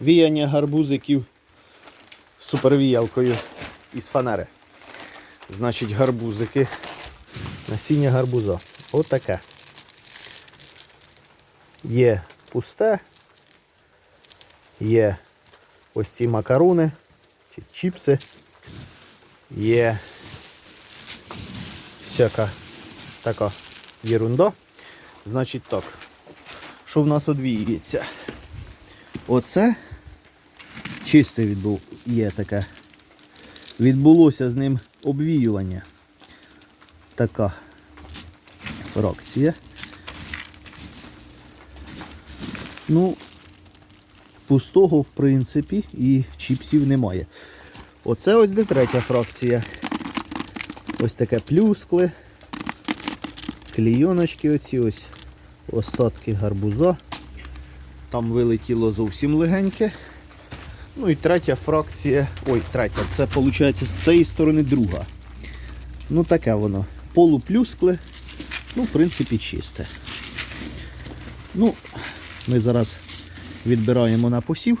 віяння гарбузиків супервіялкою із фанери. Значить, гарбузики. Насіння гарбуза. Отаке. Є пусте. Є ось ці макарони чи чіпси. Є всяка така єрунда. Значить так. Що в нас одвіюється? Оце чисте відбув є таке. Відбулося з ним обвіювання. Така фракція. Ну, пустого, в принципі, і чіпсів немає. Оце ось де третя фракція. Ось таке плюскли. Клійоночки оці ось остатки гарбуза. Там вилетіло зовсім легеньке. Ну і третя фракція. Ой, третя, це виходить з цієї сторони друга. Ну таке воно. Полуплюскле. Ну, в принципі, чисте. Ну, ми зараз відбираємо на посів,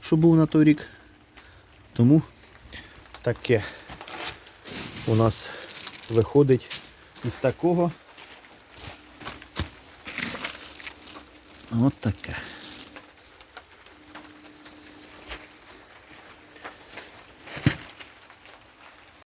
що був на той рік. Тому таке у нас виходить із такого. От таке.